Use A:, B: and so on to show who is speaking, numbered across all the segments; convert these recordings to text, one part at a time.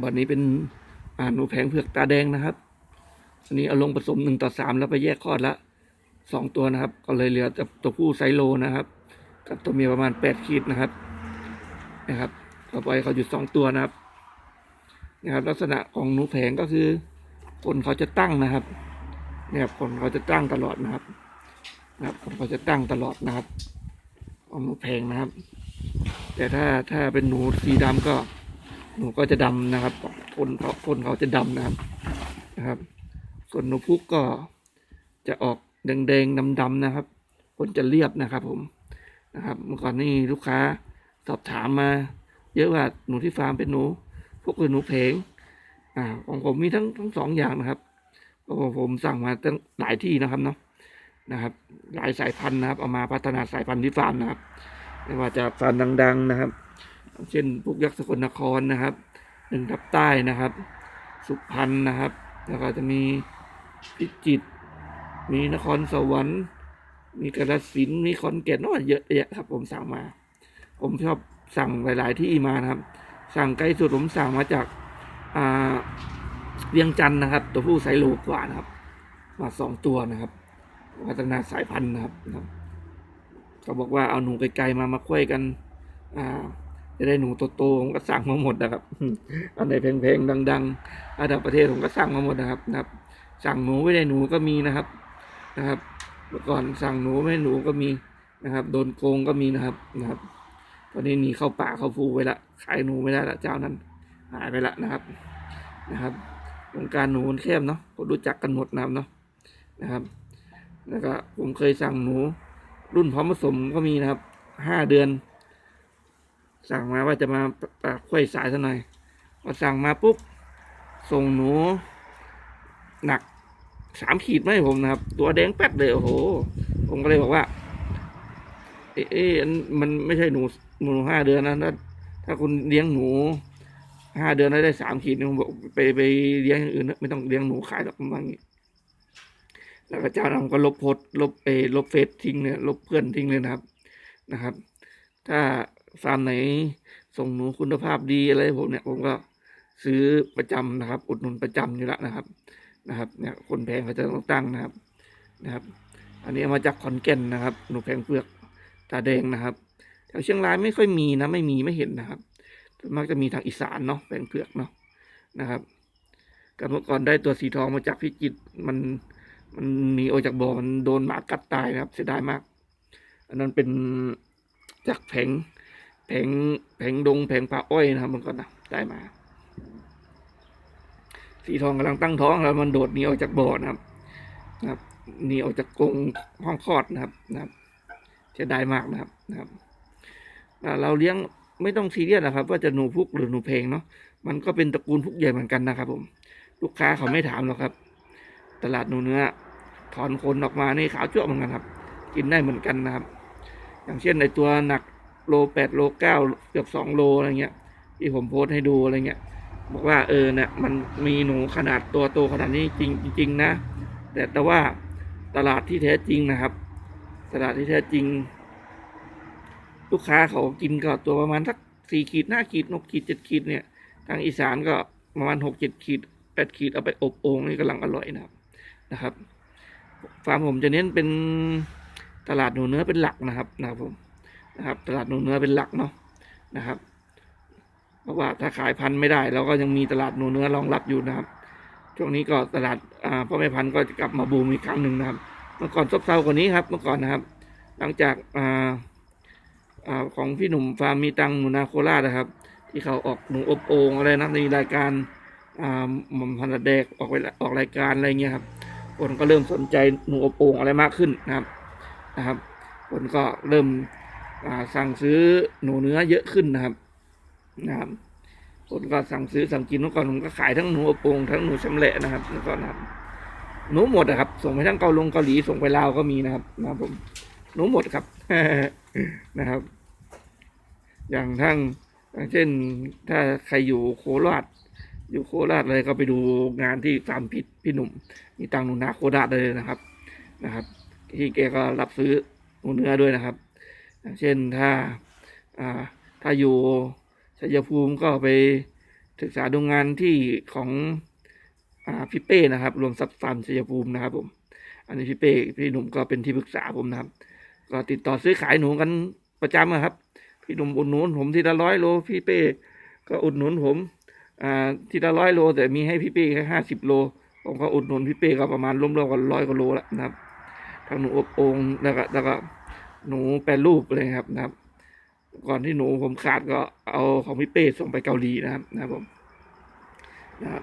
A: บ่อนนี้เป็นอ่าหนูแผงเผือกตาแดงนะครับอันนี้เอาลงผสมหนึ่งต่อสามแล้วไปแยกคลอดละสองตัวนะครับ ก็เลยเหลือแต่ตัวผู้ไซโลนะครับ กับตัวเมียประมาณแปดขีดนะครับ นะครับต่อไปเขาอยู่สองตัวนะครับ นะครับ ลักษณะของหนูแผงก็คือคนเขาจะตั้งนะครับเนี่ยคนเขาจะตั้งตลอดนะครับนะครับคนเขาจะตั้งตลอดนะครับของหนูแผงนะครับ แต่ถ้าถ้าเป็นหนูสีดำก็ หนูก็จะดำนะครับคนเขาคนเขาจะดำนะครับนะครับ ส่วนหนูพุกก็จะออกแดงๆดำๆนะครับคนจะเรียบนะครับ ผมนะครับ เมื่อก่อนนี่ลูกค้าสอบถามมา เยอะว่าหนูที่ฟาร์มเป็นหนู พวกคือหนูเพงอ่าของผมมีทั้งทั้งสองอย่างนะครับเพราะผมสั่งมาตั้งหลายที่นะครับเนาะนะครับ หลายสายพันธุ์นะครับ เอามาพัฒนาสายพันธุ์ที่ฟาร์มนะครับไม่ว่าจะฟาร์มดัง ๆ นะครับ เช่นพวกยักษ์สกลนครนะครับหนึ่งทับใต้นะครับ สุพรรณนะครับ แล้วก็จะมีพิจิตรมีนครสวรรค์ มีกาฬสินมีขอนแก่นโอ้เยอะแยะครับ ผมสั่งมา ผมชอบสั่งหลาย ๆ ที่มานะครับ สั่งไกลสุดผมสั่งมาจากอ่าเวียงจันทร์นะครับ ตัวผู้ไซส์โลกว่านะครับ มาสองตัวนะครับพัฒนาสายพันธุ์นะครับนะครับเขาบอกว่าเอาหนูไกลๆมามาคุยกัน อ่า จะได้หนูโตๆผมก็สั่งมาหมดนะครับอันไหนเพลงๆดัง ๆ ระดับประเทศผมก็สั่งมาหมดนะครับนะครับ สั่งหนูไม่ได้หนูก็มีนะครับนะครับเมื่อก่อนสั่งหนูไม่หนูก็มีนะครับ โดนโกงก็มีนะครับนะครับ ตอนนี้หนีเข้าป่าเข้าภูไปละขายหนูไม่ได้ละเจ้านั้นหายไปละนะครับนะครับวงการหนูมันแคบเนาะก็รู้จักกันหมดนะครับเนาะนะครับแล้วก็ผมเคยสั่งหนูรุ่นพร้อมผสมก็มีนะครับห้าเดือน สั่งมาว่าจะมาปากค่อยสายซะหน่อยพอสั่งมาปุ๊บส่งหนู หนักสามขีดไม่ผมนะครับ ตัวแดงแป๊ดเลยโอ้โห ผมก็เลยบอกว่า เอ๊ะเอ๊ะอันมันไม่ใช่หนูหนูห้าเดือนนะถ้าถ้าคุณเลี้ยงหนูห้าเดือนแล้วได้สามขีดผมบอกไปไปเลี้ยงอย่างอื่น ไม่ต้องเลี้ยงหนูขายหรอกประมาณนี้แล้วก็เจ้านั้นก็ลบโพสลบเออลบเฟซทิ้งเนี่ยลบเพื่อนทิ้งเลยนะครับนะครับ ถ้า ฟาร์มไหน ส่งหนูคุณภาพดีอะไรผมเนี่ยผมก็ซื้อประจำนะครับ อุดหนุนประจำอยู่แล้วนะครับนะครับ เนี่ยคนแพงเขาจะต้องตั้งนะครับนะครับ อันนี้มาจากขอนแก่นนะครับ หนูแพงเปลือกตาแดงนะครับแถวเชียงรายไม่ค่อยมีนะไม่มีไม่เห็นนะครับมากจะมีทางอีสานเนาะแพงเปลือกเนาะนะครับกับเมื่อก่อนได้ตัวสีทองมาจากพิจิตมันมันหนีออกจากบ่อมันโดนหมากัดตายนะครับ เสียดายมาก อันนั้นเป็นจากแผง แผงแผงดงแผงป่าอ้อยนะครับมื่อก่อนะได้มา สีทองกำลังตั้งท้องแล้วมันโดดหนีออกจากบ่อนะครับนะครับหนีออกจากกรงห้องคลอดนะครับนะครับเสียดายมากนะครับนะครับเราเลี้ยงไม่ต้องซีเรียสนะครับ ว่าจะหนูพุกหรือหนูเพลงเนาะมันก็เป็นตระกูลพุกใหญ่เหมือนกันนะครับ ผม ลูกค้าเขาไม่ถามหรอกครับ ตลาดหนูเนื้อถอนขนออกมาในขาวจ้วเหมือนกันครับ กินได้เหมือนกันนะครับ อย่างเช่นในตัวหนัก โลแปดโลเก้าเกือบสองโลอะไรเงี้ยที่ผมโพสต์ให้ดูอะไรเงี้ยบอกว่าเออเนี่ยมันมีหนูขนาดตัวโตขนาดนี้จริงจริงนะ แต่แต่ว่าตลาดที่แท้จริงนะครับ ตลาดที่แท้จริง ลูกค้าเขากินก็ตัวประมาณสักสี่ขีดห้าขีดหกขีดเจ็ดขีดเนี่ย ทางอีสานก็ประมาณหกเจ็ดขีดแปดขีดเอาไปอบโอ่งนี่กำลังอร่อยนะครับนะครับฟาร์มผมจะเน้นเป็นตลาดหนูเนื้อเป็นหลักนะครับนะครับผม นะครับ ตลาดหนูเนื้อเป็นหลักเนาะนะครับ เพราะว่าถ้าขายพันธุ์ไม่ได้เราก็ยังมีตลาดหนูเนื้อรองรับอยู่นะครับ ช่วงนี้ก็ตลาดพ่อแม่พันธุ์ก็จะกลับมาบูมอีกครั้งหนึ่งนะครับ เมื่อก่อนซบเซากว่านี้ครับเมื่อก่อนนะครับ หลังจากออของพี่หนุ่มฟาร์มมีตังหนูนาโคราชนะครับ ที่เขาออกหนูอบโอ่งอะไรนะในรายการหม่อมพันธุ์แดกออกไปออกรายการอะไรเงี้ยครับคนก็เริ่มสนใจหนูอบโอ่งอะไรมากขึ้นนะครับนะครับคนก็เริ่ม สั่งซื้อหนูเนื้อเยอะขึ้นนะครับนะครับคนก็สั่งซื้อสั่งกินเมื่อก่อนผมก็ขายทั้งหนูอโปงทั้งหนูชำแหละนะครับเมื่อก่อนนะครับหนูหมดนะครับ ส่งไปทั้งเกาลงเกาหลีส่งไปลาวก็มีนะครับนะผมหนูหมดครับนะครับ อย่างทั้งเช่น ถ้าใครอยู่โคราชอยู่โคราชเลยก็ไปดูงานที่ฟามพิษพี่หนุ่ม มีตังหนูนาโคราชเลยนะครับนะครับ ที่แกก็รับซื้อหนูเนื้อด้วยนะครับ เช่นถ้าถ้าอยู่ชัยภูมิก็ไปศึกษาดูงานที่ของอพี่เป้นะครับ รวมทรัพย์ฟาร์มชัยภูมินะครับผม อันนี้พี่เป้พี่หนุ่มก็เป็นที่ปรึกษาผมนะครับ ก็ติดต่อซื้อขายหนูกันประจำครับพี่หนุ่มอุดหนุนผมทีละร้อยโล พี่เป้ก็อุดหนุนผมทีละร้อยโล แต่มีให้พี่เป้แค่ห้าสิบโลผมก็อุดหนุนพี่เป้ก็ประมาณร่วมๆกันร้อยกว่าโลแล้วนะครับทั้งหนูอบองแล้วก็แล้วก็ หนูแปรรูปเลยครับนะครับ ก่อนที่หนูผมขาดก็เอาของพี่เป้ส่งไปเกาหลีนะครับ นะครับผมนะครับ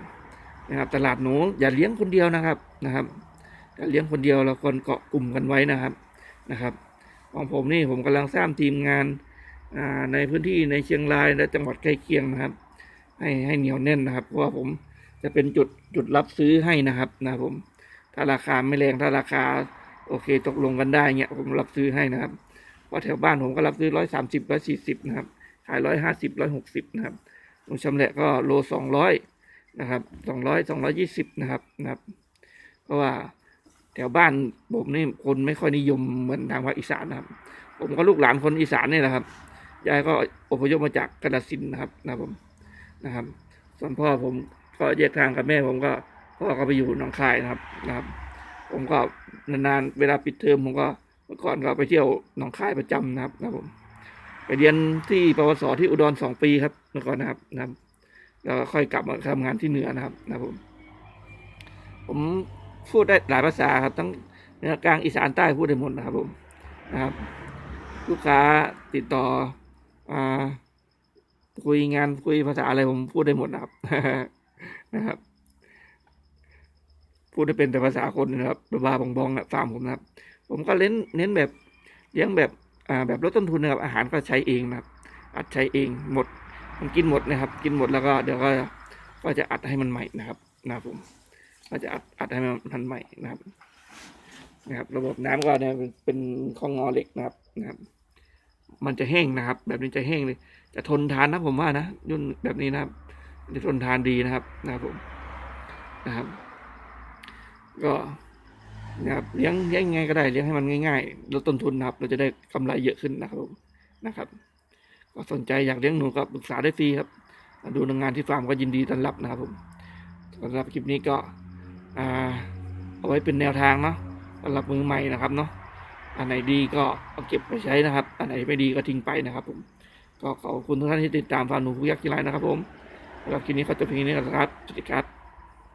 A: นะครับ ตลาดหนูอย่าเลี้ยงคนเดียวนะครับนะครับอย่าเลี้ยงคนเดียวเราคนเกาะกลุ่มกันไว้นะครับนะครับ ของผมนี่ผมกำลังสร้างทีมงานในพื้นที่ในเชียงรายและจังหวัดใกล้เคียงนะครับ ให้ให้เหนียวแน่นนะครับ เพราะว่าผมจะเป็นจุดจุดรับซื้อให้นะครับ นะครับผม ถ้าราคาไม่แรงถ้าราคา โอเค ตกลงกันได้เงี้ยผมรับซื้อให้นะครับเพราะแถวบ้านผมก็รับซื้อร้อยสามสิบร้อยสี่สิบนะครับ ขายร้อยห้าสิบร้อยหกสิบนะครับหนูชำแหละก็โลสองร้อยนะครับสองร้อยสองร้อยี่สิบนะครับนะครับ เพราะว่าแถวบ้านผมนี่คนไม่ค่อยนิยมเหมือนทางภาคอีสานนะครับ ผมก็ลูกหลานคนอีสานนี่แหละครับยายก็อพยพมาจากกาฬสินนะครับนะผมนะครับ ส่วนพ่อผมก็แยกทางกับแม่ผมก็พ่อก็ไปอยู่หนองคายนะครับนะครับ ผมก็นานๆเวลาปิดเทอมผมก็เมื่อก่อนก็ไปเที่ยวหนองคายประจำนะครับนะผมไปเรียนที่ปวสที่อุดรสองปีครับเมื่อก่อนนะครับนะครับแล้วก็ค่อยกลับมาทำงานที่เหนือนะครับนะผม ผมพูดได้หลายภาษาครับทั้งเหนือกลางอีสานใต้พูดได้หมดนะครับผมนะครับ ลูกค้าติดต่ออ่าคุยงานคุยภาษาอะไรผมพูดได้หมดนะครับนะครับ พูดได้เป็นแต่ภาษาคนนะครับบาบองบองๆนะฟาร์มผมนะครับ ผมก็เน้นเน้นแบบเลี้ยงแบบอ่าแบบลดต้นทุนนะครับอาหารก็ใช้เองนะครับ อัดใช้เองหมดมันกินหมดนะครับ กินหมดแล้วก็เดี๋ยวก็ก็จะอัดให้มันใหม่นะครับนะผมก็จะอัดอัดให้มันใหม่นะครับนะครับ ระบบน้ำก็เนี่ยเป็นเป็นข้องงอเหล็กนะครับนะครับ มันจะแห้งนะครับ แบบนี้จะแห้งเลย จะทนทานนะผมว่านะ ยุ่นแบบนี้นะครับจะทนทานดีนะครับนะครับผมนะครับ ก็นะครับเลี้ยงเลี้ยงยังไงก็ได้เลี้ยงให้มันง่ายๆลดต้นทุนนะครับ เราจะได้กำไรเยอะขึ้นนะครับผมนะครับ ก็สนใจอยากเลี้ยงหนูก็ปรึกษาได้ฟรีครับมาดูงานที่ฟาร์มก็ยินดีต้อนรับนะครับผมสำหรับคลิปนี้ก็เอาไว้เป็นแนวทางเนาะสำหรับมือใหม่นะครับเนาะอันไหนดีก็เอาเก็บไปใช้นะครับ อันไหนไม่ดีก็ทิ้งไปนะครับ ผม ก็ขอบคุณทุกท่านที่ติดตามฟาร์มหนูผู้ยักษ์กีฬานะครับ ผมสำหรับคลิปนี้เขาจะเพียงนี้นะครับสวัสดีครับ